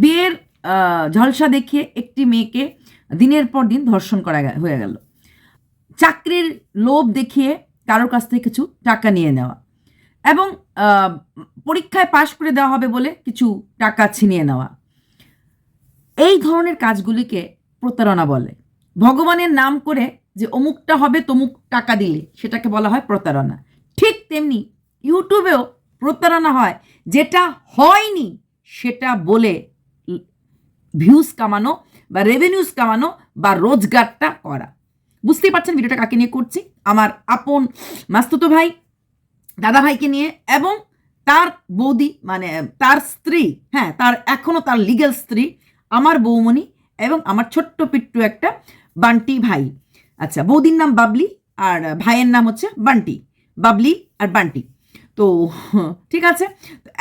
বিয়ের ঝলসা দেখিয়ে একটি মেয়েকে দিনের পর দিন ধর্ষণ করা হয়ে গেল। চাকরির লোভ দেখিয়ে কারোর কাছ থেকে কিছু টাকা নিয়ে নেওয়া এবং পরীক্ষায় পাশ করে দেওয়া হবে বলে কিছু টাকা ছিনিয়ে নেওয়া। এই ধরনের কাজগুলিকে প্রতারণা বলে। ভগবানের নাম করে যে অমুকটা হবে তমুক টাকা দিলে, সেটাকে বলা হয় প্রতারণা। ঠিক তেমনি ইউটিউবেও প্রতারণা হয়। যেটা হয়নি, সেটা বলে ভিউজ কামানো বা রেভিনিউজ কামানো বা রোজগারটা করা। বুঝতেই পারছেন ভিডিওটা কাকে নিয়ে করছি? আমার আপন মাস্তুতো ভাই, দাদা ভাইকে নিয়ে এবং তার বৌদি মানে তার স্ত্রী হ্যাঁ তার এখনও তার লিগ্যাল স্ত্রী, আমার বৌমণি এবং আমার ছোট্ট পিট্টু একটা বান্টি ভাই। আচ্ছা বৌদির নাম বাবলি আর ভাইয়ের নাম হচ্ছে বান্টি, বাবলি আর বান্টি। তো, ঠিক আছে?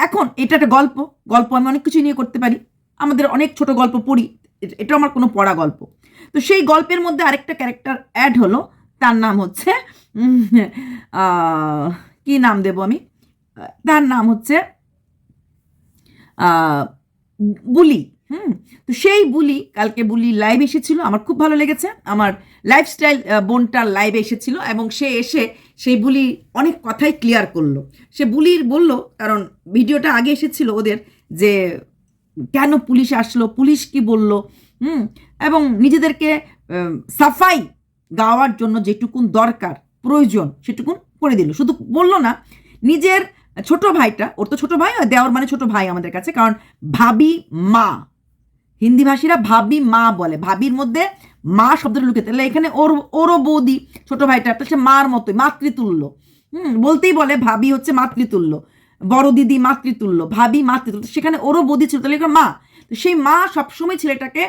এখন এটা একটা গল্প গল্প আমি অনেক কিছু নিয়ে করতে পারি। আমাদের অনেক ছোট গল্প পড়ি এটা আমার কোনো পড়া গল্প। তো সেই গল্পের মধ্যে আরেকটা ক্যারেক্টার অ্যাড হলো, তার নাম হচ্ছে কি নাম দেব আমি? তার নাম হচ্ছে বুলি, হুম? তো সেই বুলি, কালকে বুলি লাইভ এসেছিল, আমার খুব ভালো লেগেছে। আমার লাইফস্টাইল বোনটার লাইভে এসেছিল এবং সে এসে সেই বুলি অনেক কথাই ক্লিয়ার করল। সে বুলির বলল, কারণ ভিডিওটা আগে এসেছিল ওদের যে কেন পুলিশ আসলো? পুলিশ কি বলল? হুম? এবং নিজেদেরকে সাফাই গাওয়ার জন্য যেটুকুন দরকার, প্রয়োজন, সেটুকুন করে দিল। শুধু বলল না, নিজের ছোট ভাইটা, ওর তো ছোট ভাই, দেওয়ার মানে ছোট ভাই আমাদের কাছে, কারণ ভাবি মা। হিন্দি ভাষীরা ভাবি মা বলে। ভাবির মধ্যে মা শব্দটা লুকে তাহলে এখানে ওর, ওরও বৌদি, ছোট ভাইটা তো সে মার মতোই, মাতৃতুল্য। হুম? বলতেই বলে, ভাবি হচ্ছে মাতৃতুল্য। বড় দিদি মাতৃতুল্য, ভাবি মাতৃতুল্য সেখানে ওরও বৌদি ছিল, তাহলে মা। সেই মা সবসময় ছেলেটাকে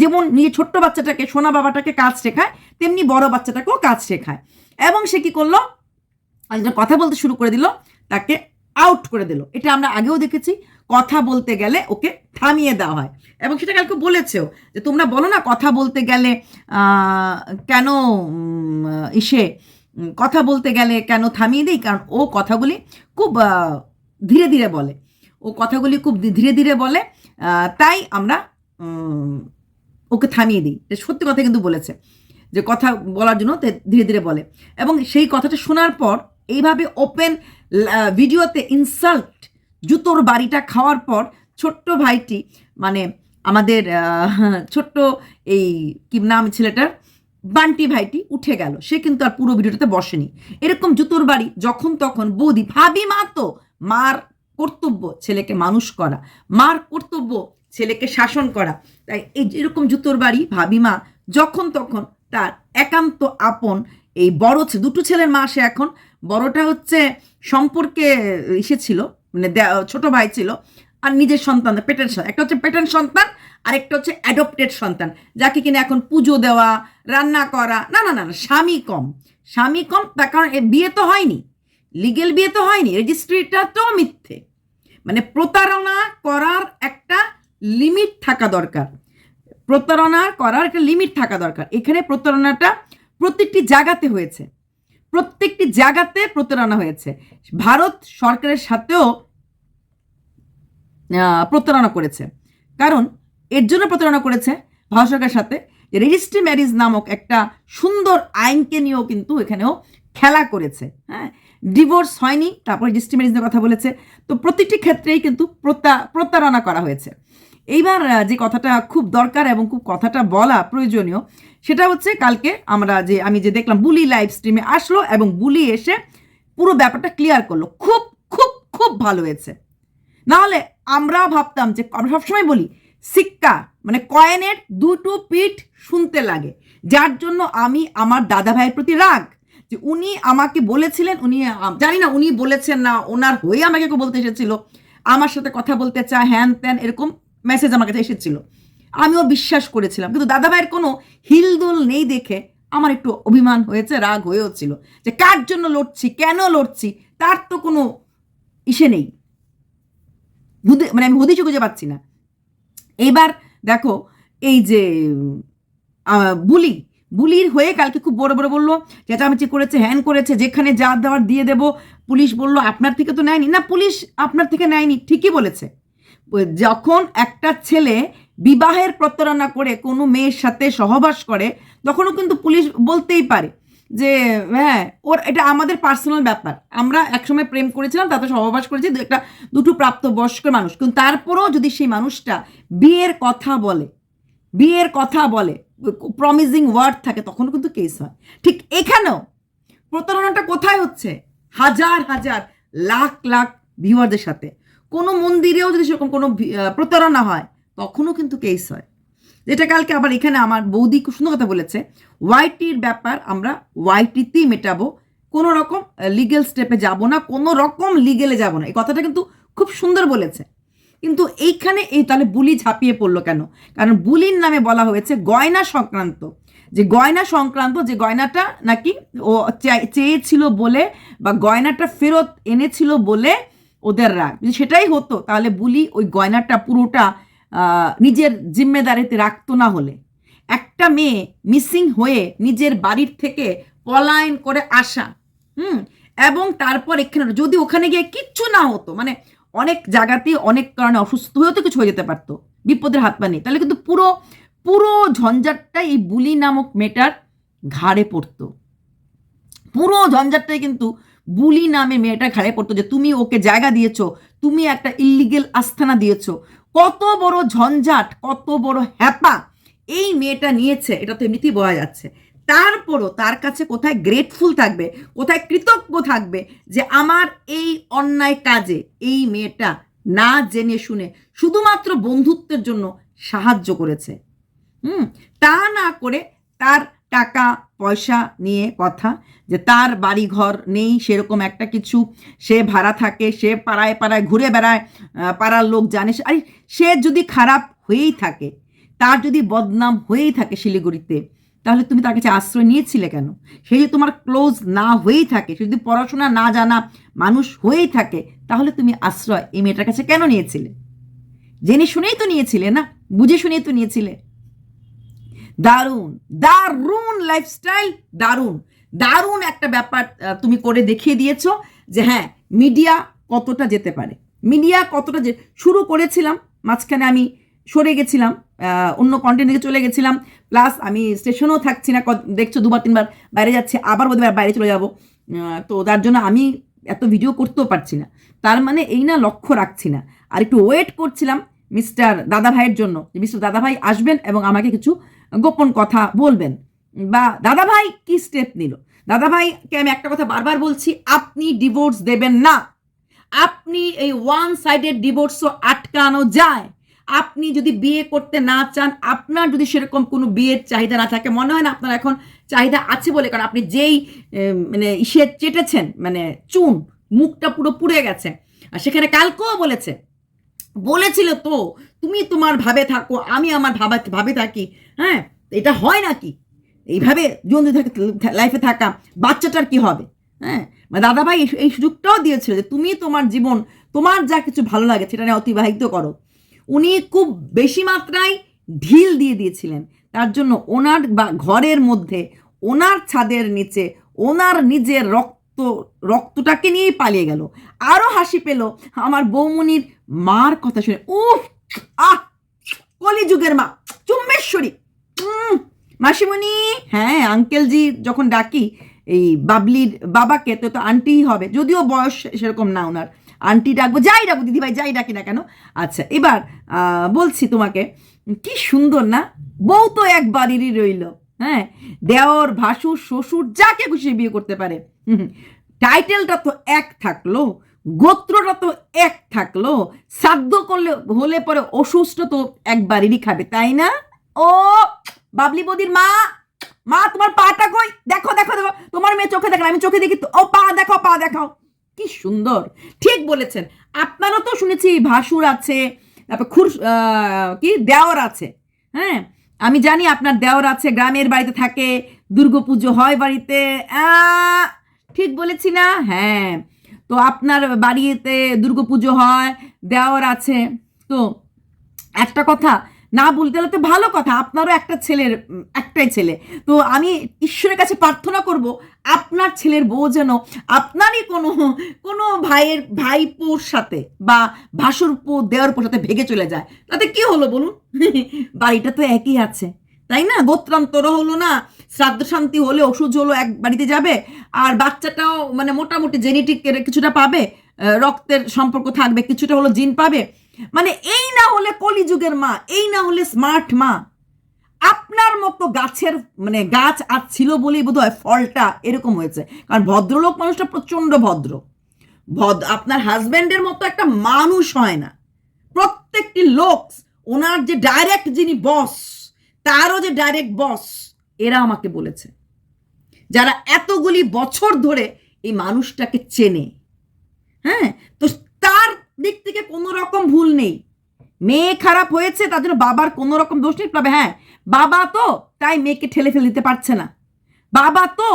যেমন নিজের ছোট্ট বাচ্চাটাকে, সোনা বাবাটাকে কাজ শেখায়, তেমনি বড় বাচ্চাটাকেও কাজ শেখায়। এবং সে কি করল? কথা বলতে শুরু করে দিল, তাকে আউট করে দিল। এটা আমরা আগেও দেখেছি, কথা বলতে গেলে ওকে থামিয়ে দেওয়া হয়। এবং সেটা কালকে বলেছেও, যে তোমরা বলো না কথা বলতে গেলে কেন ইসে, কথা বলতে গেলে কেন থামিয়ে দিই? কারণ ও কথাগুলি খুব ধীরে ধীরে বলে। ও কথাগুলি খুব ধীরে ধীরে বলে তাই আমরা ওকে থামিয়ে দিই। সত্যি কথা কিন্তু বলেছে, যে কথা বলার জন্য ধীরে ধীরে বলে। এবং সেই কথাটা শোনার পর, এইভাবে ওপেন ভিডিওতে ইনসাল্ট জুতোর বাড়িটা খাওয়ার পর, ছোট্ট ভাইটি মানে আমাদের ছোট্ট এই কি নাম ছেলেটার, বান্টি ভাইটি উঠে গেল। সে কিন্তু আর পুরো ভিডিওটাতে বসেনি। এরকম জুতোর বাড়ি যখন তখন বৌদি ভাবি মা তো মার কর্তব্য ছেলেকে মানুষ করা, মার কর্তব্য ছেলেকে শাসন করা। তাই এই এরকম জুতোর বাড়ি, ভাবি মা যখন তখন তার একান্ত আপন এই বড় দুটো ছেলের মা সে এখন। বড়টা হচ্ছে সম্পর্কে এসেছিল মানে দে- ছোট ভাই ছিল আর নিজের সন্তান, পেটের একটা হচ্ছে পেটের সন্তান আর একটা হচ্ছে অ্যাডপ্টেড সন্তান, যাকে কিনা এখন পুজো দেওয়া, রান্না করা, না না না স্বামী কম। স্বামী কম, তার কারণ বিয়ে তো হয়নি। লিগেল বিয়ে তো হয়নি রেজিস্ট্রিটা তো মিথ্যে। মানে প্রতারণা করার একটা লিমিট থাকা দরকার। প্রতারণা করার একটা লিমিট থাকা দরকার। এখানে প্রতারণাটা প্রত্যেকটি জায়গাতে হয়েছে। প্রত্যেকটি জায়গাতে প্রতারণা হয়েছে। ভারত সরকারের সাথেও প্রতারণা করেছে। কারণ এর জন্য প্রতারণা করেছে ভারত সরকারের সাথে। রেজিস্ট্রি ম্যারিজ নামক একটা সুন্দর আইনকে নিয়েও কিন্তু এখানেও খেলা করেছে। হ্যাঁ ডিভোর্স হয়নি, তারপর রেজিস্ট্রি ম্যারিজের কথা বলেছে। তো প্রতিটি ক্ষেত্রেই কিন্তু প্রতা- প্রতারণা করা হয়েছে। এইবার যে কথাটা খুব দরকার এবং খুব কথাটা বলা প্রয়োজনীয়, সেটা হচ্ছে কালকে আমরা যে, আমি যে দেখলাম বুলি লাইভ স্ট্রিমে আসলো এবং বুলি এসে পুরো ব্যাপারটা ক্লিয়ার করল। খুব খুব খুব ভালো হয়েছে। নাহলে আমরা ভাবতাম যে, আমরা সবসময় বলি, সিক্কা মানে কয়েনের দুটো পিঠ শুনতে লাগে। যার জন্য আমি আমার দাদা ভাইয়ের প্রতি রাগ। যে উনি আমাকে বলেছিলেন, উনি জানি না উনি বলেছেন না, ওনার হয়ে আমাকে কেউ বলতে এসেছিল। আমার সাথে কথা বলতে চায়, হ্যান ত্যান, এরকম মেসেজ আমার কাছে এসেছিল। আমিও বিশ্বাস করেছিলাম, কিন্তু দাদা ভাইয়ের কোনো হিলদোল নেই দেখে আমার একটু অভিমান হয়েছে, রাগ হয়েও ছিল যে কার জন্য লড়ছি, কেন লড়ছি, তার তো কোনো ইসে নেই। মানে আমি হদিশ খুঁজে পাচ্ছি না। এবার দেখো, এই যে বুলি বুলির হয়ে কালকে খুব বড় বড় বলল, চেঁচামেচি করেছে, হ্যান করেছে, যেখানে যা দেওয়ার দিয়ে দেবো। পুলিশ বলল, আপনার থেকে তো নেয়নি। না, পুলিশ আপনার থেকে নেয়নি। ঠিকই বলেছে। যখন একটা ছেলে বিবাহের প্রতারণা করে, কোনো মেয়ের সাথে সহবাস করে, তখনও কিন্তু পুলিশ বলতেই পারে যে হ্যাঁ ওর এটা আমাদের পার্সোনাল ব্যাপার। আমরা একসময় প্রেম করেছিলাম তাতে সহবাস করেছি একটা, দুটো প্রাপ্তবয়স্ক মানুষ। কিন্তু তারপরেও যদি সেই মানুষটা বিয়ের কথা বলে, বিয়ের কথা বলে প্রমিজিং ওয়ার্ড থাকে, তখনও কিন্তু কেস হয়। ঠিক এখানেও প্রতারণাটা কোথায় হচ্ছে? হাজার হাজার, লাখ লাখ ভিউয়ারদের সাথে। কোনো মন্দিরেও যদি সেরকম কোনো প্রতারণা হয়, তখনও কিন্তু কেস হয়। যেটা কালকে আবার এখানে আমার বৌদি খুব সুন্দর কথা বলেছে ওয়াইটির ব্যাপার আমরা ওয়াইটিতেই মেটাবো। কোনো রকম লিগেল স্টেপে যাব না, কোনো রকম লিগেলে যাব না। এই কথাটা কিন্তু খুব সুন্দর বলেছে। কিন্তু এইখানে এই তাহলে বুলি ঝাঁপিয়ে পড়ল কেন? কারণ বুলির নামে বলা হয়েছে গয়না সংক্রান্ত। যে গয়না সংক্রান্ত, যে গয়নাটা নাকি ও চেয়েছিল বলে বা গয়নাটা ফেরত এনেছিল বলে ওদের রাগ। যদি সেটাই হতো, তাহলে বুলি ওই গয়নাটা পুরোটা নিজের জিম্মেদারিতে রাখতো না হলে। একটা মেয়ে মিসিং হয়ে নিজের বাড়ির থেকে পলায়ন করে আসা, হুম? এবং তারপর এখানে, যদি ওখানে গিয়ে কিচ্ছু না হতো মানে অনেক জায়গাতেই অনেক কারণে অসুস্থ হয়েও তো কিছু হয়ে যেতে পারতো, বিপদের হাত পা নেই। তাহলে কিন্তু পুরো পুরো ঝঞ্ঝাটটাই এই বুলি নামক মেয়েটার ঘাড়ে পড়তো। পুরো ঝঞ্ঝাটটাই কিন্তু বুলি নামে মেয়েটা ঘাড়ে পড়তো যে তুমি ওকে জায়গা দিয়েছ, তুমি একটা ইলিগেল আস্থানা দিয়েছ। কত বড় ঝঞ্ঝাট, কত বড় হ্যাপা এই মেয়েটা নিয়েছে, এটা তো এমনিতেই বোঝা যাচ্ছে। তারপরও তার কাছে কোথায় গ্রেটফুল থাকবে, কোথায় কৃতজ্ঞ থাকবে যে আমার এই অন্যায় কাজে এই মেয়েটা না জেনে শুনে শুধুমাত্র বন্ধুত্বের জন্য সাহায্য করেছে। হুম, তা না করে তার টাকা, পয়সা নিয়ে কথা যে তার বাড়ি ঘর নেই, সেরকম একটা কিছু, সে ভাড়া থাকে, সে পাড়ায় পাড়ায় ঘুরে বেড়ায় পাড়ার লোক জানে আরে সে যদি খারাপ হয়েই থাকে, তার যদি বদনাম হয়েই থাকে শিলিগুড়িতে তাহলে তুমি তার কাছে আশ্রয় নিয়েছিলে কেন? সে যদি তোমার ক্লোজ না হয়েই থাকে, সে যদি পড়াশোনা না জানা মানুষ হয়েই থাকে, তাহলে তুমি আশ্রয় এই মেয়েটার কাছে কেন নিয়েছিলে? জেনে শুনেই তো নিয়েছিলে না? বুঝে শুনেই তো নিয়েছিলে। দারুণ দারুণ লাইফস্টাইল দারুণ। দারুণ একটা ব্যাপার তুমি করে দেখিয়ে দিয়েছ যে হ্যাঁ মিডিয়া কতটা যেতে পারে। মিডিয়া কতটা যে, শুরু করেছিলাম, মাঝখানে আমি সরে গেছিলাম অন্য কন্টেন্টে চলে গেছিলাম প্লাস আমি স্টেশনেও থাকছি না দেখছ দুবার, তিনবার, বাইরে যাচ্ছি, আবার বোধহয় বাইরে চলে যাব। তো তার জন্য আমি এত ভিডিও করতেও পারছি না। তার মানে এই না লক্ষ্য রাখছি না। আর একটু ওয়েট করছিলাম মিস্টার দাদা ভাইয়ের জন্য, যে মিস্টার দাদা ভাই আসবেন এবং আমাকে কিছু গোপন কথা বলবেন। বা দাদা ভাই কি স্টেপ নিল? দাদা ভাইকে আমি একটা কথা বারবার বলছি, আপনি ডিভোর্স দেবেন না। আপনি এই ওয়ান সাইডেড ডিভোর্সও আটকানো যায়। আপনি যদি বিয়ে করতে না চান, আপনার যদি সেরকম কোনো বিয়ের চাহিদা না থাকে, মনে হয় না আপনার এখন চাহিদা আছে বলে, কারণ আপনি যেই মানে ইসে চেটেছেন মানে চুন, মুখটা পুরো পুড়ে গেছে। আর সেখানে কালকেও বলেছে, বলেছিল তো, তুমি তোমার ভাবে থাকো, আমি আমার ভাবা, ভাবে থাকি। হ্যাঁ এটা হয় নাকি? এইভাবে থাকে লাইফে থাকা বাচ্চাটার কি হবে? হ্যাঁ মানে দাদাভাই এই সুযোগটাও দিয়েছিল যে, তুমি তোমার জীবন, তোমার যা কিছু ভালো লাগে, সেটা নিয়ে অতিবাহিত করো। উনি খুব বেশি মাত্রায় ঢিল দিয়ে দিয়েছিলেন। তার জন্য ওনার বা ঘরের মধ্যে, ওনার ছাদের নিচে, ওনার নিজের রক্ত, রক্তটাকে নিয়েই পালিয়ে গেল। আরও হাসি পেল আমার বৌমনির মার কথা শুনে। উফ, আহ, কলিযুগের মা, চুম্বেশ্বরী। মাসিমণি হ্যাঁ আঙ্কেলজি যখন ডাকি, এই বাবলির বাবাকে, তো তো আন্টিই হবে, যদিও বয়স সেরকম না ওনার। আন্টি ডাকবো, যাই ডাকবো, দিদিভাই যাই ডাকি না কেন? আচ্ছা এবার বলছি তোমাকে, কি সুন্দর না? বউ তো এক বাড়িরই রইল হ্যাঁ? দেওর, ভাসুর, শ্বশুর, যাকে খুশি বিয়ে করতে পারে। টাইটেলটা তো এক থাকল, গোত্রটা তো এক থাকল, শ্রাদ্ধ করলে, হলে পরে অসুস্থ তো একবারেরই খাবে, তাই না? ও, বাবলি বদির মা মা, তোমার পাটা কই? দেখো দেখো দেখো, তোমার মেয়ে চোখে দেখো আমি চোখে দেখি ও পা, দেখো, পা, দেখাও। কি সুন্দর। ঠিক বলেছেন। আপনারও তো শুনেছি ভাসুর আছে, তারপর খুর কি দেওর আছে। হ্যাঁ আমি জানি আপনার দেওর আছে, গ্রামের বাড়িতে থাকে, দুর্গাপুজো হয় বাড়িতে। ঠিক বলেছি না? হ্যাঁ তো আপনার বাড়িতে দুর্গাপুজো হয়, দেওর আছে। তো একটা কথা না বলতে হলে তো ভালো কথা, আপনারও একটা ছেলের একটাই ছেলে। তো আমি ঈশ্বরের কাছে প্রার্থনা করব, আপনার ছেলের বউ যেন আপনারই কোনো কোনো ভাইয়ের, ভাইপোর সাথে বা ভাসুরপো দেওয়ার সাথে ভেগে চলে যায়। তাতে কি হলো বলুন? বাড়িটা তো একই আছে, তাই না? গোত্রান্তর হলো না শ্রাদ্ধ শান্তি হলে ওষুধ হলো, এক বাড়িতে যাবে, আর বাচ্চাটাও মানে মোটামুটি জেনেটিক কিছুটা পাবে রক্তের সম্পর্ক থাকবে, কিছুটা হলো জিন পাবে মানে এই না হলে কলিযুগের মা, এই না হলে স্মার্ট মা। আপনার মতো গাছের মানে গাছ আর ছিল বলেই বোধ হয় ফলটা এরকম হয়েছে। কারণ ভদ্রলোক মানুষটা প্রচণ্ড ভদ্র। ভদ, আপনার হাজব্যান্ডের মতো একটা মানুষ হয় না। প্রত্যেকটি লোক, ওনার যে ডাইরেক্ট যিনি বস তারও যে ডাইরেক্ট বস এরা আমাকে বলেছে। যারা এতগুলি বছর ধরে এই মানুষটাকে চেনে। হ্যাঁ? তো তার দিক থেকে কোনো রকম ভুল নেই। মেয়ে খারাপ হয়েছে, তার জন্য বাবার কোনো রকম দোষ নেই। তবে হ্যাঁ বাবা তো তাই মেয়েকে ঠেলে ফেলে দিতে পারছে না। বাবা তো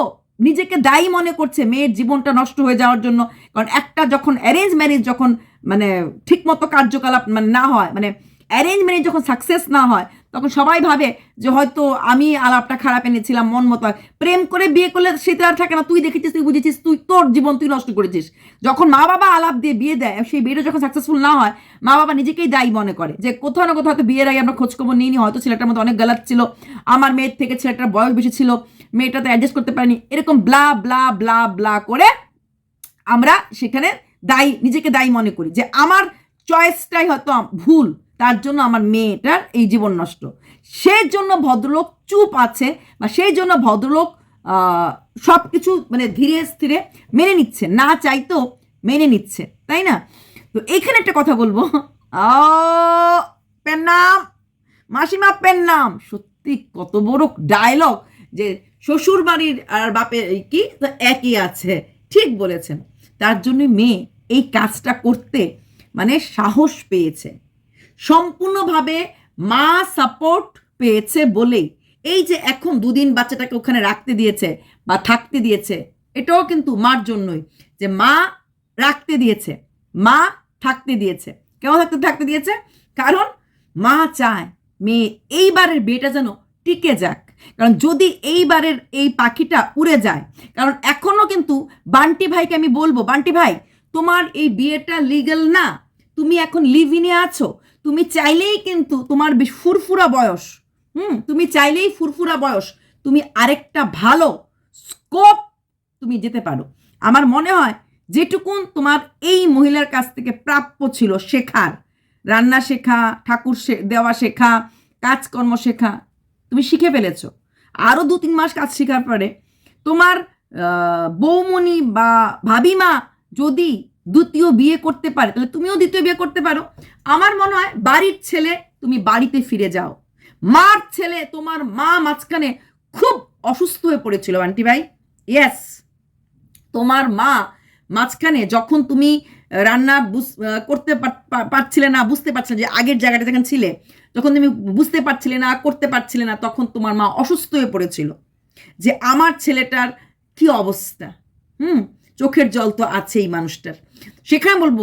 নিজেকে দায়ী মনে করছে মেয়ের জীবনটা নষ্ট হয়ে যাওয়ার জন্য। কারণ একটা যখন অ্যারেঞ্জ ম্যারেজ যখন মানে ঠিকমতো কার্যকলাপ মানে না হয় মানে অ্যারেঞ্জ ম্যারেজ যখন সাকসেস না হয় তখন সবাই ভাবে যে হয়তো আমি আলাপটা খারাপ এনেছিলাম, মন মতো প্রেম করে বিয়ে করলে সেটা আর থাকে না। তুই দেখেছিস, তুই বুঝেছিস, তুই তোর জীবন তুই নষ্ট করেছিস। যখন মা বাবা আলাপ দিয়ে বিয়ে দেয়, সেই বিয়েটা যখন সাকসেসফুল না হয়, মা বাবা নিজেকেই দায়ী মনে করে। যে কোথাও না কোথাও হয়তো বিয়ের আগে আমরা খোঁজখবর নিয়ে নিই হয়তো ছেলেটার মধ্যে অনেক গালাত ছিল। আমার মেয়ের থেকে ছেলেটার বয়স বেশি ছিল মেয়েটা তো অ্যাডজাস্ট করতে পারেনি। এরকম ব্লা ব্লা ব্লা ব্লা করে আমরা সেখানে দায়ী, নিজেকে দায়ী মনে করি। যে আমার চয়েসটাই হয়তো ভুল। তার জন্য আমার মেয়েটার এই জীবন নষ্ট। সেই জন্য ভদ্রলোক চুপ আছে বা সেই জন্য ভদ্রলোক সব কিছু মানে ধীরে স্থিরে মেনে নিচ্ছে, না চাইতেও মেনে নিচ্ছে, তাই না? তো এখানে একটা কথা বলব। পেন নাম মাসিমা পেন নাম। সত্যি কত বড় ডায়লগ যে শ্বশুর বাড়ির আর বাপের কি? তো একই আছে, ঠিক বলেছেন। তার জন্য মেয়ে এই কাজটা করতে মানে সাহস পেয়েছে। সম্পূর্ণভাবে মা সাপোর্ট পেয়েছে বলেই। এই যে এখন দুদিন বাচ্চাটাকে ওখানে রাখতে দিয়েছে বা থাকতে দিয়েছে, এটাও কিন্তু মার জন্যই যে মা রাখতে দিয়েছে, মা থাকতে দিয়েছে। কেমন থাকতে থাকতে দিয়েছে? কারণ মা চায় মেয়ে এইবারের বিয়েটা যেন টিকে যাক। কারণ যদি এইবারের এই পাখিটা উড়ে যায়, কারণ এখনও কিন্তু বান্টি ভাইকে আমি বলব, বান্টি ভাই, তোমার এই বিয়েটা লিগ্যাল না? তুমি এখন লিভ ইনে আছো তুমি চাইলেই কিন্তু তোমার ফুরফুরা বয়স, হুম, তুমি চাইলেই ফুরফুরা বয়স, তুমি আরেকটা ভালো স্কোপ তুমি যেতে পারো। আমার মনে হয় যেটুকুন তোমার এই মহিলার কাছ থেকে প্রাপ্য ছিল শেখার, রান্না শেখা, ঠাকুর দেওয়া শেখা, কাজকর্ম শেখা, তুমি শিখে ফেলেছ। আরও দু তিন মাস কাজ শেখার পরে তোমার বৌমণি বা ভাবিমা যদি দ্বিতীয় বিয়ে করতে পারে, তাহলে তুমিও দ্বিতীয় বিয়ে করতে পারো। আমার মনে হয় বাড়ির ছেলে, তুমি বাড়িতে ফিরে যাও। মার ছেলে তোমার মা মাঝখানে খুব অসুস্থ হয়ে পড়েছিল, আন্টি ভাই। ইয়েস তোমার মা মাঝখানে যখন তুমি রান্না করতে পারছিলে না, বুঝতে পারছিলে যে আগের জায়গাটা যেখানে ছিলে, যখন তুমি বুঝতে পারছিলে না, করতে পারছিলে না, তখন তোমার মা অসুস্থ হয়ে পড়েছিল। যে আমার ছেলেটার কি অবস্থা? হুম? চোখের জল তো আছেই মানুষটার। সেখানে বলব,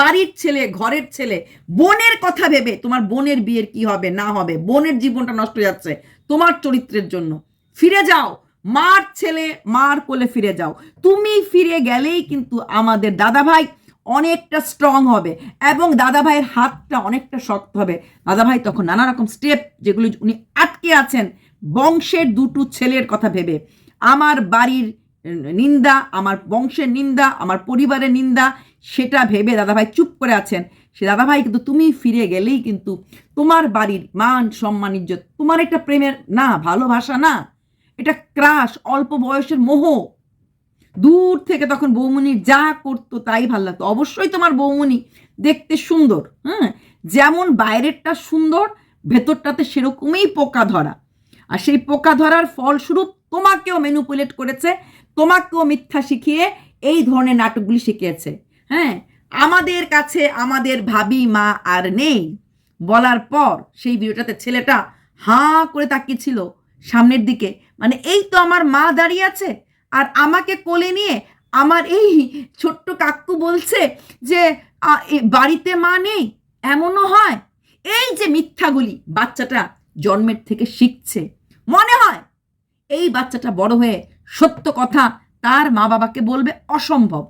বাড়ির ছেলে, ঘরের ছেলে, বোনের কথা ভেবে তোমার বোনের বিয়ের কি হবে, না হবে, বোনের জীবনটা নষ্ট যাচ্ছে তোমার চরিত্রের জন্য। ফিরে যাও, মার ছেলে, মার কোলে ফিরে যাও। তুমি ফিরে গেলেই কিন্তু আমাদের দাদা ভাই অনেকটা স্ট্রং হবে এবং দাদা ভাইয়ের হাতটা অনেকটা শক্ত হবে। দাদা ভাই তখন নানা রকম স্টেপ যেগুলি উনি আটকে আছেন বংশের দুটো ছেলের কথা ভেবে। আমার বাড়ির নিন্দা, আমার বংশের নিন্দা, আমার পরিবারের নিন্দা, সেটা ভেবে দাদাভাই চুপ করে আছেন। সে দাদাভাই কিন্তু তুমি ফিরে গেলেই কিন্তু তোমার বাড়ির মান, সম্মান, ইজ্জত, তোমার একটা প্রেমের, না ভালোবাসা না, এটা ক্রাশ, অল্প বয়সের মোহ। দূর থেকে তখন বৌমনি যা করতো তাই ভালো লাগতো। অবশ্যই তোমার বৌমনি দেখতে সুন্দর হ্যাঁ যেমন বাইরেরটা সুন্দর, ভেতরটাতে সেরকমই পোকা ধরা। আর সেই পোকা ধরার ফলস্বরূপ তোমাকেও ম্যানুপুলেট করেছে তোমাকেও মিথ্যা শিখিয়ে এই ধরনের নাটকগুলি শিখিয়েছে। হ্যাঁ আমাদের কাছে আমাদের ভাবি, মা আর নেই। বলার পর সেই ভিডিওটাতে ছেলেটা হাঁ করে তাকিয়েছিল সামনের দিকে। মানে এই তো আমার মা দাঁড়িয়ে আছে আর আমাকে কোলে নিয়ে আমার এই ছোট্ট কাকু বলছে যে বাড়িতে মা নেই, এমনও হয়? এই যে মিথ্যাগুলি বাচ্চাটা জন্মের থেকে শিখছে। মনে হয় এই বাচ্চাটা বড় হয়ে সত্য কথা তার মা বাবাকে বলবে অসম্ভব।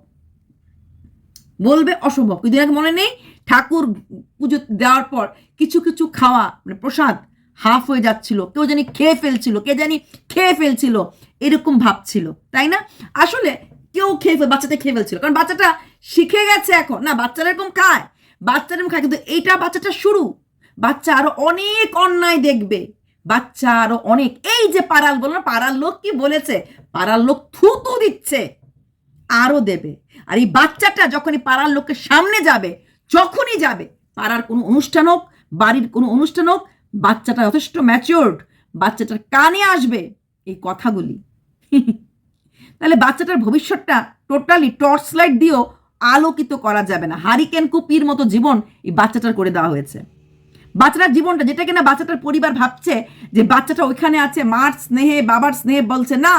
বলবে অসম্ভব। কিছুদিন আগে মনে নেই? ঠাকুর পুজো দেওয়ার পর কিছু কিছু খাওয়া মানে প্রসাদ হাফ হয়ে যাচ্ছিল। কেউ জানি খেয়ে ফেলছিল, কে জানি খেয়ে ফেলছিল, এরকম ভাবছিল তাই না? আসলে কেউ খেয়ে ফেল, বাচ্চাটা খেয়ে ফেলছিল। কারণ বাচ্চাটা শিখে গেছে এখন। না, বাচ্চারা এরকম খায়। বাচ্চারা এরকম খায়, কিন্তু এইটা বাচ্চাটা শুরু। বাচ্চা আরও অনেক অন্যায় দেখবে। বাচ্চা আরও অনেক। এই যে পাড়াল বলল না, পাড়ার লোক কি বলেছে? পাড়ার লোক থুতু দিচ্ছে আরও দেবে। আর এই বাচ্চাটা যখনই পাড়ার লোকের সামনে যাবে, যখনই যাবে, পাড়ার কোনো অনুষ্ঠান হোক, বাড়ির কোনো অনুষ্ঠান হোক, বাচ্চাটা যথেষ্ট ম্যাচিওর্ড বাচ্চাটার কানে আসবে এই কথাগুলি। তাহলে বাচ্চাটার ভবিষ্যৎটা টোটালি টর্চ লাইট দিয়েও আলোকিত করা যাবে না। হারিকেন কুপির মতো জীবন এই বাচ্চাটার করে দেওয়া হয়েছে। বাচ্চাটার জীবনটা, যেটা কিনা বাচ্চাটার পরিবার ভাবছে যে বাচ্চাটা ওইখানে আছে, মার স্নেহে, বাবার স্নেহে বলছে না।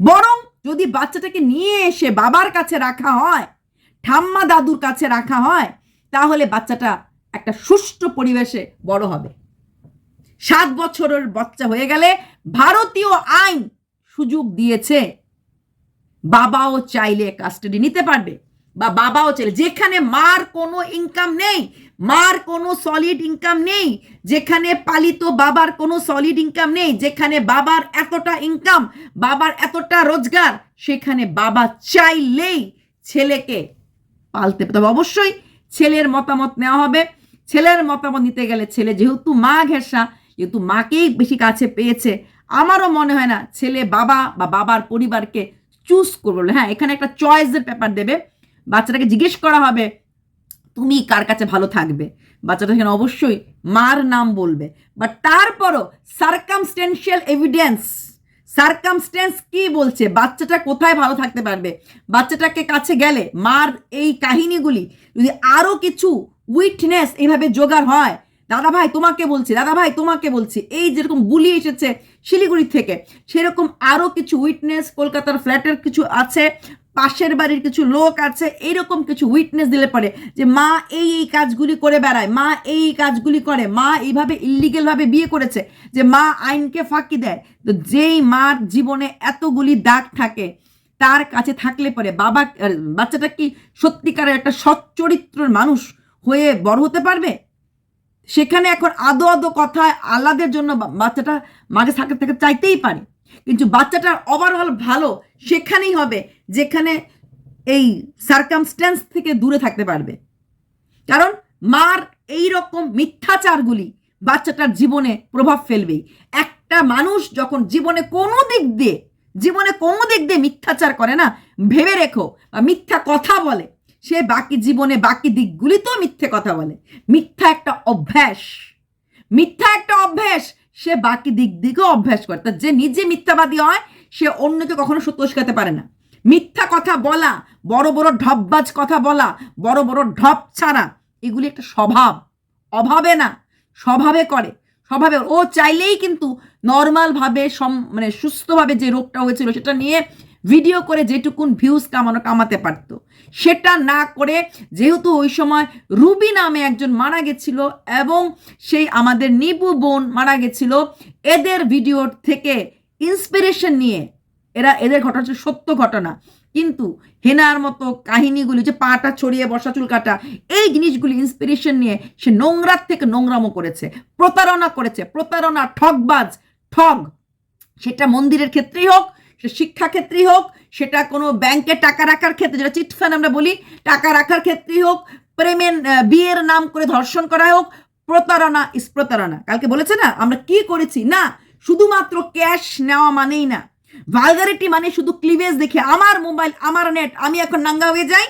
বরং যদি বাচ্চাটাকে নিয়ে এসে বাবার কাছে রাখা হয়, ঠাম্মা দাদুর কাছে রাখা হয়, তাহলে বাচ্চাটা একটা সুষ্ঠু পরিবেশে বড় হবে। সাত বছরের বাচ্চা হয়ে গেলে ভারতীয় আইন সুযোগ দিয়েছে। বাবাও চাইলে কাস্টাডি নিতে পারবে। বা বাবাও চাইলে যেখানে মার কোনো ইনকাম নেই, মার কোনো সলিড ইনকাম নেই, যেখানে পালিত বাবার কোনো সলিড ইনকাম নেই, যেখানে বাবার এতটা ইনকাম বাবার এতটা রোজগার, সেখানে বাবা চাইলেই ছেলেকে পালতে তবে অবশ্যই ছেলের মতামত নেওয়া হবে। ছেলের মতামত নিতে গেলে ছেলে যেহেতু মা ঘেঁষা, যেহেতু মাকেই বেশি কাছে পেয়েছে, আমারও মনে হয় না ছেলে বাবা বা বাবার পরিবারকে চুজ করবে হ্যাঁ এখানে একটা চয়েসের পেপার দেবে। বাচ্চাটাকে জিজ্ঞেস করা হবে, তুমি কার কাছে ভালো থাকবে? বাচ্চাটা সেখানে অবশ্যই মার নাম বলবে। বাট তারপরও সার্কামস্টেন্সিয়াল এভিডেন্স সার্কামস্টেন্স কি বলছে? বাচ্চাটা কোথায় ভালো থাকতে পারবে? বাচ্চাটাকে কাছে গেলে মার এই কাহিনীগুলি, যদি আরও কিছু উইটনেস এইভাবে জোগাড় হয় দাদা ভাই তোমাকে বলছি দাদা ভাই তোমাকে বলছি। এই যেরকম বুলি এসেছে শিলিগুড়ি থেকে, সেরকম আরও কিছু উইটনেস কলকাতার ফ্ল্যাটের কিছু আছে। পাশের বাড়ির কিছু লোক আছে এইরকম কিছু উইটনেস দিলে পরে যে মা এই এই কাজগুলি করে বেড়ায়, মা এই কাজগুলি করে, মা এইভাবে ইলিগেলভাবে বিয়ে করেছে যে মা আইনকে ফাঁকি দেয়। তো যেই মার জীবনে এতগুলি দাগ থাকে, তার কাছে থাকলে পরে বাবা বাচ্চাটা কি সত্যিকারের একটা সচ্চরিত্রের মানুষ হয়ে বড় হতে পারবে? সেখানে এখন আদো আদো কথায় আহ্লাদের জন্য বাচ্চাটা মাঝে থাকতে থেকে চাইতেই পারে। কিন্তু বাচ্চাটার ওভারঅল ভালো সেখানেই হবে। যেখানে এই সার্কামস্ট্যান্স থেকে দূরে থাকতে পারবে। কারণ মার এই রকম মিথ্যাচারগুলি বাচ্চাটার জীবনে প্রভাব ফেলবেই। একটা মানুষ যখন জীবনে কোনো দিক দিয়ে, জীবনে কোনো দিক দিয়ে মিথ্যাচার করে না, ভেবে রেখো মিথ্যা কথা বলে, সে বাকি জীবনে বাকি দিকগুলিতেও মিথ্যে কথা বলে। মিথ্যা একটা অভ্যাস। মিথ্যা একটা অভ্যাস, সে বাকি দিক দিকেও অভ্যাস করে। তা যে নিজে মিথ্যাবাদী হয়, সে অন্যকে কখনো সত্য শেখাতে পারে না। মিথ্যা কথা বলা, বড় বড় ঢপবাজ কথা বলা, বড় বড় ঢপ ছাড়া এগুলি একটা স্বভাব। অভাবে না, স্বভাবে করে। স্বভাবে, ও চাইলেই কিন্তু নর্মালভাবে, সম মানে সুস্থভাবে যে রোগটা হয়েছিল সেটা নিয়ে ভিডিও করে যেটুকুন ভিউজ কামানো, কামাতে পারতো। সেটা না করে যেহেতু ওই সময় রুবি নামে একজন মারা গেছিল এবং সেই আমাদের নিবু বোন মারা গেছিল, এদের ভিডিওর থেকে ইন্সপিরেশন নিয়ে এরা, এদের ঘটনা হচ্ছে সত্য ঘটনা। কিন্তু হেনার মতো কাহিনীগুলি, যে পাটা ছড়িয়ে বসা চুল কাটা, এই জিনিসগুলি ইন্সপিরেশন নিয়ে সে নোংরার থেকে নোংরামো করেছে, প্রতারণা করেছে, প্রতারণা, ঠগবাজ, ঠগ। সেটা মন্দিরের ক্ষেত্রেই হোক, সে শিক্ষা ক্ষেত্রেই হোক, সেটা কোনো ব্যাংকে টাকা রাখার ক্ষেত্রে, যেটা চিটফান্ড আমরা বলি, টাকা রাখার ক্ষেত্রেই হোক, প্রেমের বিয়ের নাম করে ধর্ষণ করা হোক, প্রতারণা ইস প্রতারণা। কালকে বলেছে না, আমরা কি করেছি? না, শুধুমাত্র ক্যাশ নেওয়া মানেই না। ভালগারিটি মানে শুধু ক্লিভেজ দেখে, আমার মোবাইল আমার নেট আমি এখন নাঙ্গা হয়ে যাই,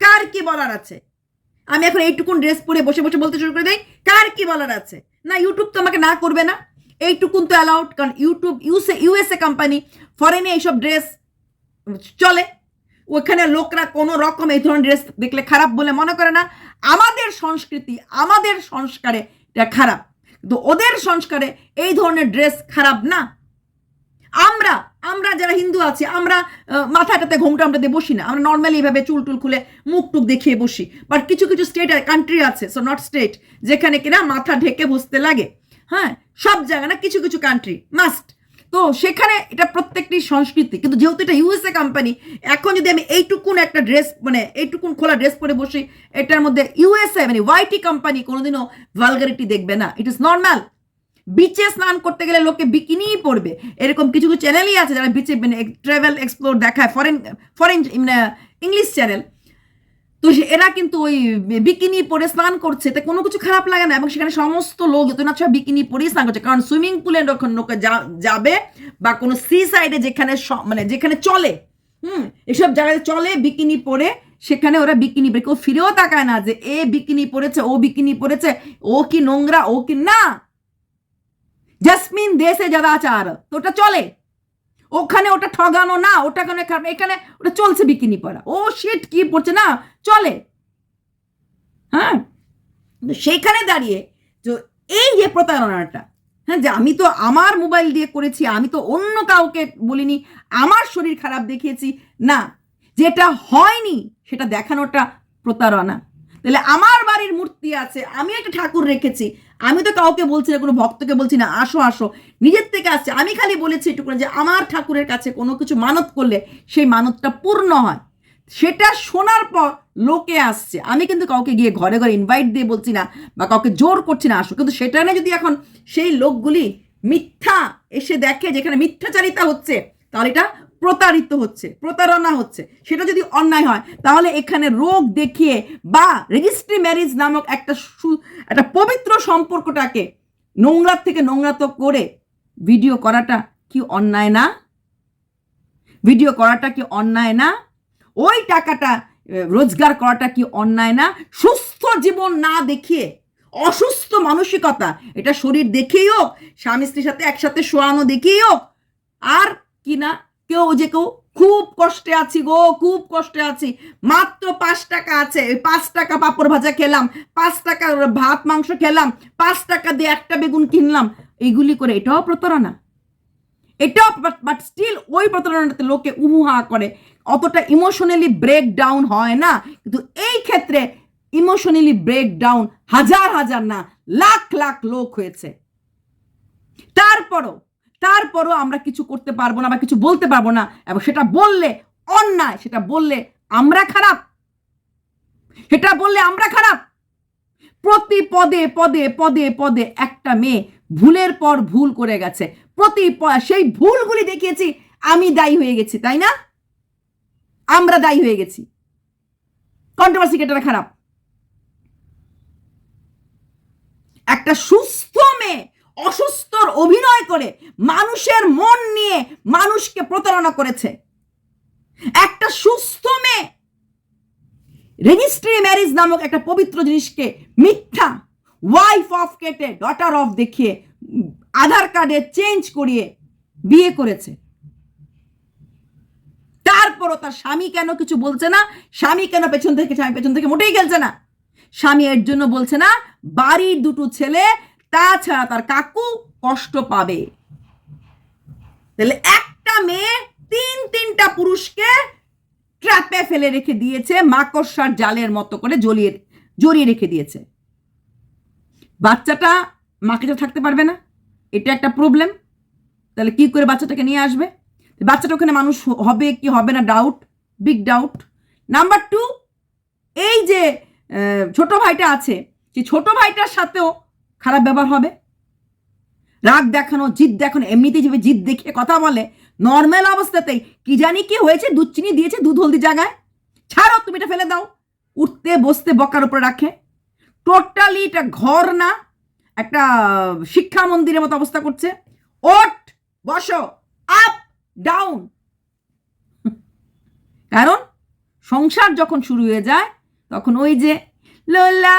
কার কি বলার আছে? আমি এখন এইটুকুন ড্রেস পরে বসে বসে বলতে শুরু করে দেই, কার কি বলার আছে? না ইউটিউব তো আমাকে না করবে না, এইটুকুন তো অ্যালাউড কারণ ইউটিউব ইউসে ইউএসএ কোম্পানি ফরেনে এইসব ড্রেস চলে। ওখানে লোকরা কোনো রকম এই ধরনের ড্রেস দেখলে খারাপ বলে মনে করে না। আমাদের সংস্কৃতি, আমাদের সংস্কারে এটা খারাপ। কিন্তু ওদের সংস্কারে এই ধরনের ড্রেস খারাপ না। আমরা আমরা যারা হিন্দু আছি, আমরা মাথাটাতে ঘোমটা দিয়ে বসি না। আমরা নর্মালি এইভাবে চুল টুল খুলে মুখ টুক দেখিয়ে বসি। বাট কিছু কিছু স্টেট কান্ট্রি আছে সো নট স্টেট যেখানে কিনা মাথা ঢেকে বসতে লাগে। হ্যাঁ সব জায়গা না, কিছু কিছু কান্ট্রি মাস্ট তো সেখানে এটা প্রত্যেকটি সংস্কৃতি। কিন্তু যেহেতু এটা ইউএসএ কোম্পানি এখন যদি আমি এইটুকুন একটা ড্রেস মানে এইটুকুন খোলা ড্রেস পরে বসি, এটার মধ্যে ইউএসএ মানে ওয়াইটি কোম্পানি কোনোদিনও ভালগারিটি দেখবে না। ইট ইজ নর্মাল বিচে স্নান করতে গেলে লোকে বিকিনিই পড়বে এরকম কিছু কিছু চ্যানেলই আছে যারা বিচে মানে ট্রাভেল এক্সপ্লোর দেখায়। ফরেন ফরেন মানে ইংলিশ চ্যানেল তো এরা কিন্তু ওই বিকিনি পরে স্নান করছে। তো কোনো কিছু খারাপ লাগে না এবং সেখানে সমস্ত লোক যত না সব বিকিনি পরেই স্নান করছে। কারণ সুইমিং পুলে যখন যা- যাবে বা কোনো সি সাইডে যেখানে মানে যেখানে চলে, হুম, এসব জায়গায় চলে বিকিনি পরে, সেখানে ওরা বিকিনি পরে। কেউ ফিরেও তাকায় না যে, এ বিকিনি পরেছে, ও বিকিনি পরেছে, ও কি নোংরা, ও কি, না! জাসমিন দেশে যাদাচার তো ওটা চলে। ওখানে ওটা ঠগানো না, ওটা খারাপ এখানে ওটা চলছে বিকিনি পরা ও শিট কি পড়ছে না? চলে। হ্যাঁ? সেইখানে দাঁড়িয়ে তো এই যে প্রতারণাটা হ্যাঁ যে আমি তো আমার মোবাইল দিয়ে করেছি, আমি তো অন্য কাউকে বলিনি, আমার শরীর খারাপ দেখিয়েছি, না। যেটা হয়নি, সেটা দেখানোটা প্রতারণা। তাহলে আমার বাড়ির মূর্তি আছে, আমি একটা ঠাকুর রেখেছি আমি তো কাউকে বলছি না, কোনো ভক্তকে বলছি না, আসো আসো। নিজের থেকে আসছে। আমি খালি বলেছি একটু করে যে আমার ঠাকুরের কাছে কোনো কিছু মানত করলে সেই মানতটা পূর্ণ হয়। সেটা শোনার পর লোকে আসছে। আমি কিন্তু কাউকে গিয়ে ঘরে ঘরে ইনভাইট দিয়ে বলছি না বা কাউকে জোর করছি না, আসো। কিন্তু সেটা নিয়ে যদি এখন সেই লোকগুলি মিথ্যা এসে দেখে যেখানে মিথ্যাচারিতা হচ্ছে, তাহলে এটা প্রতারিত হচ্ছে, প্রতারণা হচ্ছে। সেটা যদি অন্যায় হয়, তাহলে এখানে রোগ দেখিয়ে বা রেজিস্ট্রি ম্যারেজ নামক একটা একটা পবিত্র সম্পর্কটাকে নোংরার থেকে নোংরাত করে ভিডিও করাটা কি অন্যায় না? ভিডিও করাটা কি অন্যায় না? ওই টাকাটা রোজগার করাটা কি অন্যায় না? সুস্থ জীবন না দেখিয়ে, অসুস্থ মানসিকতা, এটা শরীর দেখেই হোক, স্বামী স্ত্রীর সাথে একসাথে শোয়ানো দেখেই হোক, আর কি না কেউ যে কেউ খুব কষ্টে আছি গো, খুব কষ্টে আছি। মাত্র পাঁচ টাকা আছে পাঁচ টাকা পাঁপড় ভাজা খেলাম, পাঁচ টাকা ভাত, মাংস খেলাম, পাঁচ টাকা দিয়ে একটা বেগুন কিনলাম। এইগুলি করে এটাও প্রতারণা। এটাও বাট স্টিল ওই প্রতারণাতে লোকে উহুহা করে। অতটা ইমোশনালি ব্রেক ডাউন হয় না। কিন্তু এই ক্ষেত্রে ইমোশনালি ব্রেক ডাউন হাজার হাজার না, লাখ লাখ লোক হয়েছে। তারপরও তারপরও আমরা কিছু করতে পারব না বা কিছু বলতে পারব না, এবং সেটা বললে অন্যায়, সেটা বললে আমরা খারাপ। সেটা বললে আমরা খারাপ। প্রতি পদে পদে পদে পদে একটা মেয়ে ভুলের পর ভুল করে গেছে। প্রতি সেই ভুলগুলি দেখিয়েছি, আমি দায়ী হয়ে গেছি, তাই না? আমরা দায়ী হয়ে গেছি। কন্ট্রোভার্সি কেটাটা খারাপ? একটা সুস্থ মেয়ে অসুস্থর অভিনয় করে মানুষের মন নিয়ে মানুষকে প্রতারণা করেছে। একটা সুস্থ মেয়ে রেজিস্ট্রি ম্যারেজ নামক একটা পবিত্র জিনিসকে মিথ্যা ওয়াইফ অফ কেটে ডটার অফ দেখিয়ে, আধার কার্ডে চেঞ্জ করিয়ে বিয়ে করেছে। তারপরও তার স্বামী কেন কিছু বলছে না? স্বামী কেন পেছন থেকে, স্বামী পেছন থেকে মোটেই খেলছে না? স্বামী এর জন্য বলছে না, বাড়ির দুটো ছেলে তাছাড়া তার কাকু কষ্ট পাবে। তাহলে একটা মেয়ে তিন তিনটা পুরুষকে ট্র্যাপে ফেলে রেখে দিয়েছে, মাকড়সার জালের মতো করে জড়িয়ে জড়িয়ে রেখে দিয়েছে। বাচ্চাটা মাকে তো থাকতে পারবে না, এটা একটা প্রবলেম তাহলে কি করে বাচ্চাটাকে নিয়ে আসবে? বাচ্চাটা ওখানে মানুষ হবে কি হবে না doubt big doubt number two এই যে ছোট ভাইটা আছে, সেই ছোট ভাইটার সাথেও খারাপ ব্যবহার হবে? রাগ দেখানো, জিদ দেখানো এমনিতেই যেভাবে জিদ দেখিয়ে কথা বলে নর্মাল অবস্থাতেই কি জানি কি হয়েছে, দুধ চিনি দিয়েছে, দুধ হলদি জায়গায়? ছাড়ো, তুমি এটা ফেলে দাও। উঠতে, বসতে বকার উপরে রাখে। টোটালি এটা ঘর না, একটা শিক্ষা মন্দিরের মতো অবস্থা করছে। ওট বসো আপ ডাউন কারণ সংসার যখন শুরু হয়ে যায়, তখন ওই যে লোলা,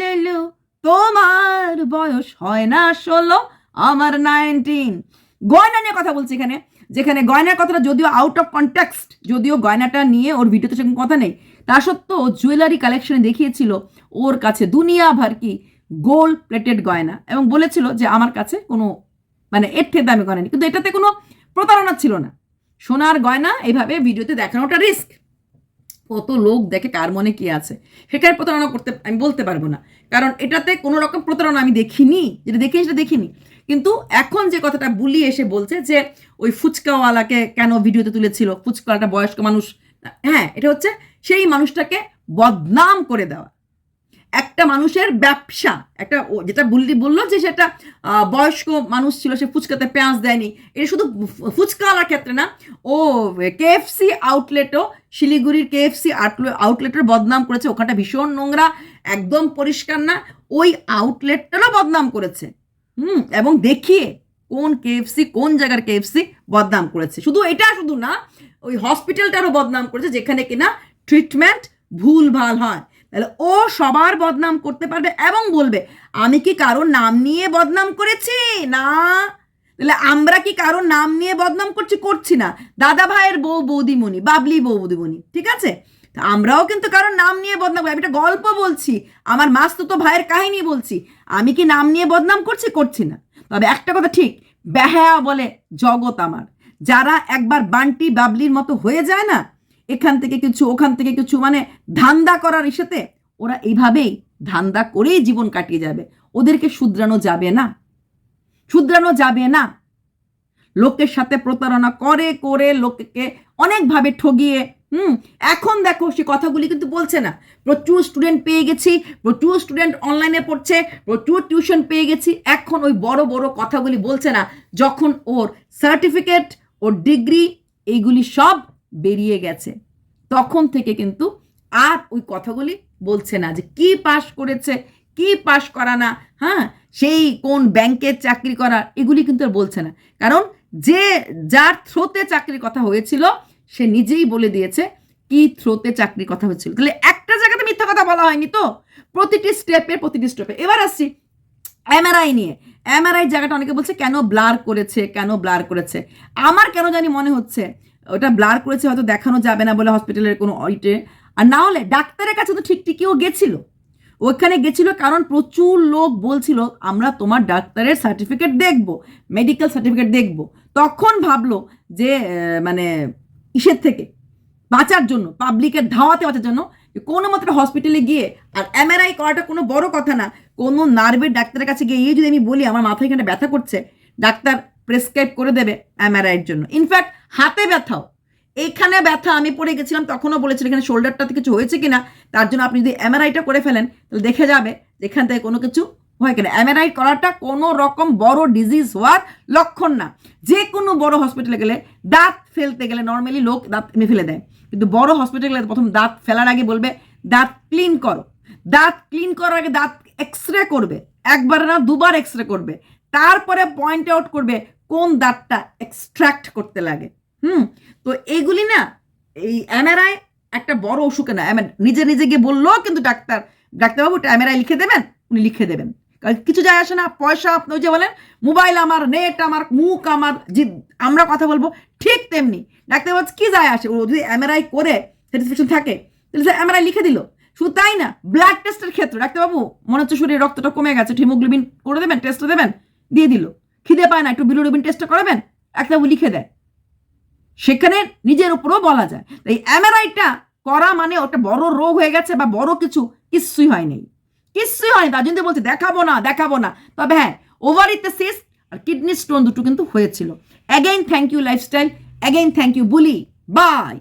লুলু তোমার বয়স হয় না ষোলো, আমার নাইনটিন। গয়না নিয়ে কথা বলছি এখানে, যেখানে গয়নার কথাটা যদিও আউট অফ কনটেক্সট যদিও গয়নাটা নিয়ে ওর ভিডিওতে সেরকম কথা নেই, তা সত্ত্বেও জুয়েলারি কালেকশনে দেখিয়েছিল ওর কাছে দুনিয়া ভার কি গোল্ড প্লেটেড গয়না এবং বলেছিল যে আমার কাছে কোনো মানে এর থেকে দামি গয়না নেই। কিন্তু এটাতে কোনো প্রতারণা ছিল না। সোনার গয়না এইভাবে ভিডিওতে দেখানোটা রিস্ক কত লোক দেখে কার মনে কি আছে? সেটাই প্রতারণা করতে, আমি বলতে পারব না। কারণ এটাতে কোনো রকম প্রতারণা আমি দেখিনি, যেটা দেখি সেটা দেখিনি। কিন্তু এখন যে কথাটা বুলি এসে বলছে যে, ওই ফুচকাওয়ালাকে কেন ভিডিওতে তুলেছিল? ফুচকাওয়ালাটা বয়স্ক মানুষ। হ্যাঁ এটা হচ্ছে সেই মানুষটাকে বদনাম করে দেওয়া। একটা মানুষের ব্যবসা, একটা যেটা বুল্লি বলল যে সেটা বয়স্ক মানুষ ছিল, সে ফুচকাতে পেঁয়াজ দেয়নি। এটা শুধু ফুচকাওয়ালার ক্ষেত্রে না, ও কেএফসি আউটলেটও শিলিগুড়ির কেএফসি আউটলেটের বদনাম করেছে। ওখানটা ভীষণ নোংরা, একদম পরিষ্কার না, ওই আউটলেটটারও বদনাম করেছে। হুম, এবং দেখিয়ে কোন কেএফসি কোন জায়গার কেএফসি বদনাম করেছে। শুধু এটা শুধু না, ওই হসপিটালটারও বদনাম করেছে, যেখানে কিনা ট্রিটমেন্ট ভুল ভালো হয়। তাহলে ও সবার বদনাম করতে পারবে এবং বলবে, আমি কি কারোর নাম নিয়ে বদনাম করেছি? না। তাহলে আমরা কি কারোর নাম নিয়ে বদনাম করছি? করছি না। দাদা ভাইয়ের বউ বৌদিমণি, বাবলি বউ বৌদিমণি, ঠিক আছে? আমরাও কিন্তু কারোর নাম নিয়ে বদনাম আমি একটা গল্প বলছি, আমার মাস্তুতো তো ভাইয়ের কাহিনী বলছি। আমি কি নাম নিয়ে বদনাম করছি? করছি না। তবে একটা কথা ঠিক, বেহায়া বলে জগৎ আমার। যারা একবার বান্টি বাবলির মতো হয়ে যায় না এখান থেকে কিছু, ওখান থেকে কিছু মানে ধান্দা করার ইসেতে ওরা এইভাবেই ধান্দা করেই জীবন কাটিয়ে যাবে। ওদেরকে শুধরানো যাবে না। শুধরানো যাবে না। লোকের সাথে প্রতারণা করে করে লোককে অনেকভাবে ঠগিয়ে, হুম, এখন দেখো সে কথাগুলি কিন্তু বলছে না। প্রচুর স্টুডেন্ট পেয়ে গেছি, প্রচুর স্টুডেন্ট অনলাইনে পড়ছে, প্রচুর টিউশন পেয়ে গেছি। এখন ওই বড় বড় কথাগুলি বলছে না, যখন ওর সার্টিফিকেট ওর ডিগ্রি এইগুলি সব বেরিয়ে গেছে। তখন থেকে কিন্তু আর ওই কথাগুলি বলছে না যে কি পাশ করেছে, কি পাশ করা না হ্যাঁ? সেই কোন ব্যাংকের চাকরি করা, এগুলি কিন্তু আর বলছে না। কারণ যে যার থ্রোতে চাকরির কথা হয়েছিল, সে নিজেই বলে দিয়েছে কি থ্রোতে চাকরির কথা হয়েছিল। তাহলে একটা জায়গাতে মিথ্যা কথা বলা হয়নি তো? প্রতিটি স্টেপে প্রতিটি স্টেপে এবার আসছি এমআরআই নিয়ে। এমআরআই জায়গাটা অনেকে বলছে কেন ব্লার করেছে, কেন ব্লার করেছে? আমার কেন জানি মনে হচ্ছে ওটা ব্লার করেছে, হয়তো দেখানো যাবে না বলে হসপিটালের কোনো অইটে আর না হলে ডাক্তারের কাছে তো ঠিক ঠিকইও গেছিল। ওখানে গেছিল কারণ প্রচুর লোক বলছিল, আমরা তোমার ডাক্তারের সার্টিফিকেট দেখব মেডিকেল সার্টিফিকেট দেখব। তখন ভাবলো যে মানে ইসের থেকে, বাঁচার জন্য পাবলিকের ধাওয়াতে বাঁচার জন্য কোনো মতো হসপিটালে গিয়ে, আর এমআরআই করাটা কোনো বড় কথা না, কোনো নার্ভের ডাক্তারের কাছে গিয়ে যদি আমি বলি আমার মাথায় এখানে ব্যথা করছে, ডাক্তার প্রেসক্রাইব করে দেবে এমআরআইয়ের জন্য। ইনফ্যাক্ট হাতে ব্যথাও এখানে ব্যথা, আমি পড়ে গেছিলাম, তখনও বলেছিলাম এখানে শোল্ডারটাতে কিছু হয়েছে কিনা, তার জন্য আপনি যদি এমআরআইটা করে ফেলেন, তাহলে দেখে যাবে এখান থেকে কোনো কিছু হয় কিনা। এমআরআই করাটা কোনো রকম বড় ডিজিজ হওয়ার লক্ষণ না। যে কোনো বড় হসপিটালে গেলে দাঁত ফেলতে গেলে নর্মালি লোক দাঁত এমনি ফেলে দেয়। কিন্তু বড় হসপিটালে গেলে প্রথম দাঁত ফেলার আগে বলবে, দাঁত ক্লিন করো। দাঁত ক্লিন করার আগে দাঁত এক্স রে করবে, একবার না দুবার এক্স রে করবে। তারপরে পয়েন্ট আউট করবে কোন দাঁতটা এক্সট্র্যাক্ট করতে লাগে। হুম, তো এইগুলি না, এই এমআরআই একটা বড় অসুখে না নিজে নিজে গিয়ে বলল, কিন্তু ডাক্তার, ডাক্তারবাবু এমআরআই লিখে দেবেন? উনি লিখে দেবেন। কিছু যায় আসে না, পয়সা আপনি যে বলেন মোবাইল আমার নেট আমার, মুখ আমার, যে আমরা কথা বলব, ঠিক তেমনি। ডাক্তার বলছে, কি যায় আসে? ও যদি এমআরআই করে স্যাটিসফ্যাকশন থাকে, তাহলে স্যার এমআরআই লিখে দিল। শুধু তাই না ব্লাড টেস্টের ক্ষেত্রে, ডাক্তারবাবু, মনে হচ্ছে শরীরে রক্তটা কমে গেছে হিমোগ্লোবিন করে দেবেন টেস্ট দেবেন, দিয়ে দিল। খিদে পায় না, একটু বিলোরুবিন টেস্টটা করাবেন, ডাক্তারবাবু লিখে দেয়। সেখানে নিজের উপরও বলা যায়। তাই এমআরআইটা করা মানে ওটা বড় রোগ হয়ে গেছে বা বড় কিছু কিচ্ছুই হয়নি। কিচ্ছুই হয়নি, তার জন্য বলছে দেখাবো না দেখাবো না। তবে হ্যাঁ ওভারিতে সিস আর কিডনি স্টোন দুটো কিন্তু হয়েছিল। Again thank you lifestyle again thank you Buli. Bye